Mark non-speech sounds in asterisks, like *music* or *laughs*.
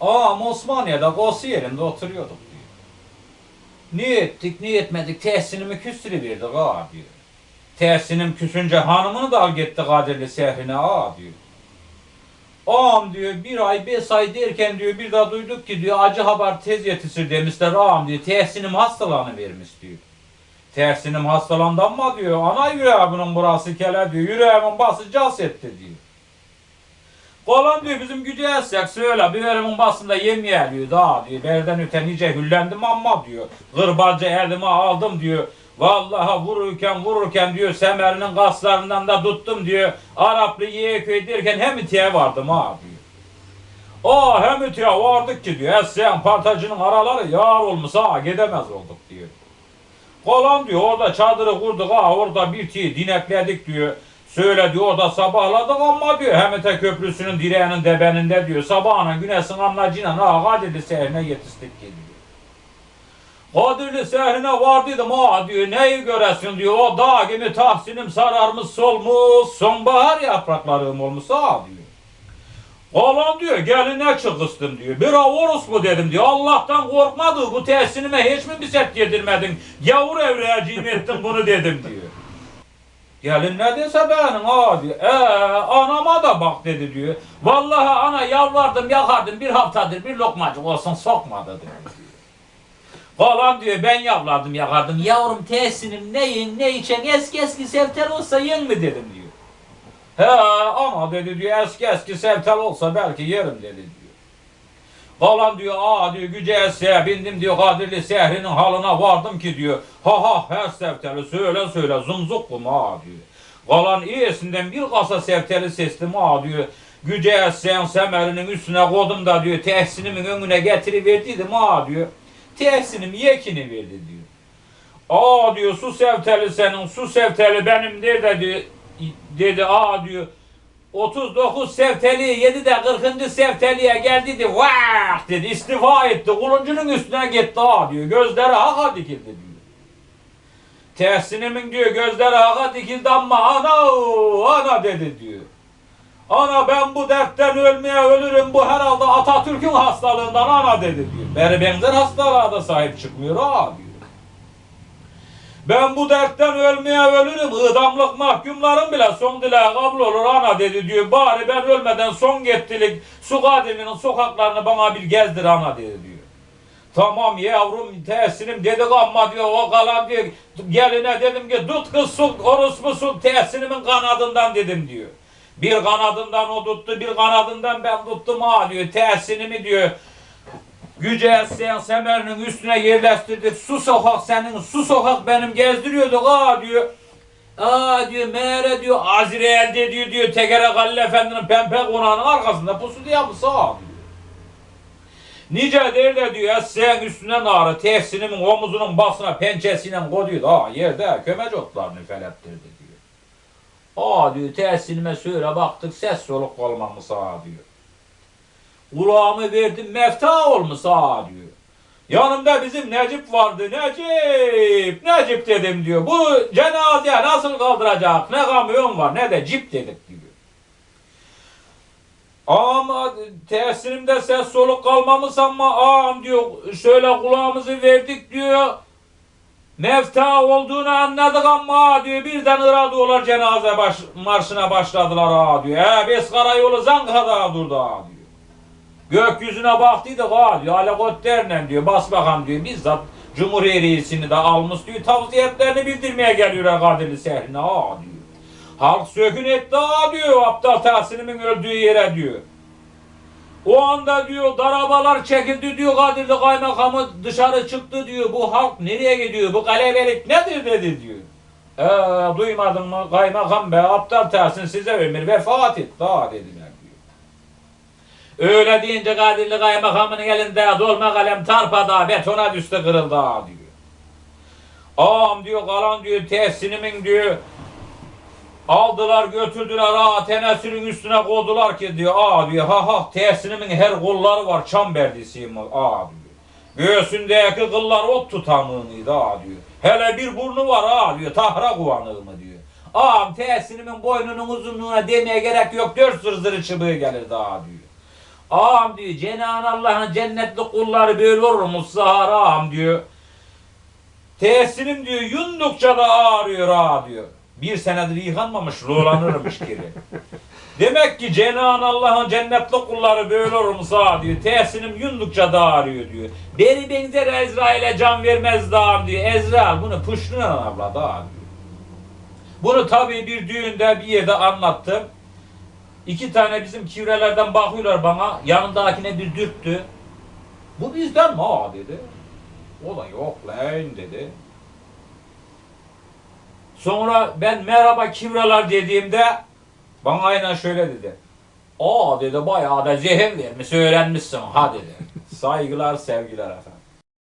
Ağam Osmaniye'de kosu yerinde oturuyorduk diyor. Ne ettik ne etmedik tehsinimi küstürüverdik ağa diyor. Tehsinim küsünce hanımını da al gitti kadirli sehrine ağa diyor. Ağam diyor bir ay beş ay derken diyor bir daha duyduk ki diyor acı haber tez yetişir demişler ağam diyor tehsinim hastalanı vermiş diyor. Tehsinim hastalandan mı diyor ana yüreğimin burası kele diyor yüreğimin bası cas etti diyor. Kalan diyor bizim gücü etsek söyle bir verimin basında yemeye diyor daha diyor. Berden öte nice hüllendim ama diyor. Gırbacı elime aldım diyor. Vallahi vururken vururken diyor semerinin kaslarından da tuttum diyor. Araplı Yeğeköy derken hem itiye vardım ha diyor. Aa hem itiye vardık ki diyor. Esseyan partacının araları yar olmuş ha gidemez olduk diyor. Kalan diyor orada çadırı kurduk ha orada bir tiğ dinekledik diyor. Söyle diyor orada sabahladık ama diyor Hemete Köprüsü'nün direğinin debeninde diyor. Sabahına güneşin anlacıyla ha Kadirli sehrine yetiştik ki diyor. Kadirli sehrine vardıydım ha diyor neyi göresin diyor. O dağ gibi tahsinim sararmış solmuş sonbahar yapraklarım olmuş ha diyor. Kalan diyor geline çıkıstım diyor. Bir avurus mu dedim diyor. Allah'tan korkmadı bu tesisime hiç mi bir set yedirmedin? Gavur evreciğim ettin bunu dedim diyor. Gelin ne dese benim ha diyor. Ee, anama da bak dedi diyor. Vallahi ana yalvardım yakardım bir haftadır bir lokmacık olsun sokmadı diyor. Falan diyor ben yalvardım yakardım. Yavrum tesinim ne yiyin ne içen eski eski sevter olsa yiyin mi dedim diyor. He ama dedi diyor eski eski sevter olsa belki yerim dedi diyor. Falan diyor aa diyor güce eseye bindim diyor Kadirli sehrinin halına vardım ki diyor. Ha ha her sevteli söyle söyle zumzukum ha diyor. Kalan iyisinden bir kasa sevteli sestim ha diyor. Güce eseyen semerinin üstüne koydum da diyor tehsinimin önüne getiriverdiydim ha diyor. Tehsinim yekini verdi diyor. Aa diyor su sevteli senin su sevteli benim de diyor. Dedi aa diyor 39 sevteli yedi de 40. sevteliye geldi de vah dedi istifa etti kuluncunun üstüne gitti ha diyor gözleri haka dikildi diyor. Tehsinimin diyor gözleri haka dikildi ama ana ana dedi diyor. Ana ben bu dertten ölmeye ölürüm bu herhalde Atatürk'ün hastalığından ana dedi diyor. Beri benzer hastalığa da sahip çıkmıyor ha diyor. Ben bu dertten ölmeye ölürüm. Idamlık mahkumların bile son dileği kabul olur ana dedi diyor. Bari ben ölmeden son gettilik su kadiminin sokaklarını bana bir gezdir ana dedi diyor. Tamam yavrum tesinim dedik ama diyor o kalan diyor. Geline dedim ki tut kız su orospu su tesinimin kanadından dedim diyor. Bir kanadından o tuttu bir kanadından ben tuttum ha diyor. Tesinimi diyor. Güce Esseyan semerinin üstüne yerleştirdik. Su sokak senin, su sokak benim gezdiriyorduk ha diyor. Aa diyor meğere diyor Azrail'de diyor diyor Tekere Galil Efendi'nin pempe konağının arkasında pusu diye yapısı ha diyor. Nice değil de diyor Esseyan üstüne narı tehsinimin omuzunun basına pençesiyle koyuyordu ha yerde kömec otlarını felettirdi diyor. Aa diyor tehsinime söyle baktık ses soluk olmamış ha diyor. Kulağımı verdim mefta olmuş ha diyor. Yanımda bizim Necip vardı. Necip, Necip dedim diyor. Bu cenazeye nasıl kaldıracak? Ne kamyon var ne de cip dedik diyor. Ama tesirimde ses soluk kalmamış ama ağam diyor şöyle kulağımızı verdik diyor. Mefta olduğunu anladık ama diyor birden ıradılar cenaze baş, marşına başladılar ha diyor. He biz karayolu Zanka'da durdu ha diyor. Gökyüzüne baktıydık ha diyor. Helikopterle diyor. Basbakan diyor. Bizzat Cumhuriyet reisini de almış diyor. Tavsiyetlerini bildirmeye geliyor Kadirli sehrine ha diyor. Halk sökün etti ha diyor. Aptal Tahsin'imin öldüğü yere diyor. O anda diyor darabalar çekildi diyor Kadirli kaymakamı dışarı çıktı diyor. Bu halk nereye gidiyor? Bu kalebelik nedir dedi diyor. Ee, duymadın mı kaymakam be aptal Tahsin size ömür vefat etti ha dediler diyor. Öyle deyince Kadirli kaymakamının elinde dolma kalem tarpada betona düştü kırıldı diyor. Ağam diyor kalan diyor tesinimin diyor aldılar götürdüler ha tenesinin üstüne koydular ki diyor aa diyor ha ha tesinimin her kolları var çam berdisiyim aa diyor. Göğsündeki kıllar ot tutanlığıydı ha diyor. Hele bir burnu var ha diyor tahra kuvanığı mı diyor. Ağam tesinimin boynunun uzunluğuna demeye gerek yok dört zır zırı çıbığı gelirdi ha diyor. Ağam diyor Cenab Allah'ın cennetli kulları böyle olur mu ağam diyor. Tesinim diyor yundukça da ağrıyor ha diyor. Bir senedir yıkanmamış loğlanırmış geri. *laughs* Demek ki Cenab Allah'ın cennetli kulları böyle olur mu sağ diyor. Tesinim yundukça da ağrıyor diyor. Beri benzer Ezrail'e can vermez dağım diyor. Ezrail bunu puşturan abla da diyor. Bunu tabii bir düğünde bir yerde anlattım. İki tane bizim kivrelerden bakıyorlar bana. Yanındakine bir dürttü. Bu bizden mi ha dedi. O da yok lan dedi. Sonra ben merhaba kivralar dediğimde bana aynen şöyle dedi. Aa dedi bayağı da zehir vermiş öğrenmişsin ha dedi. Saygılar sevgiler efendim.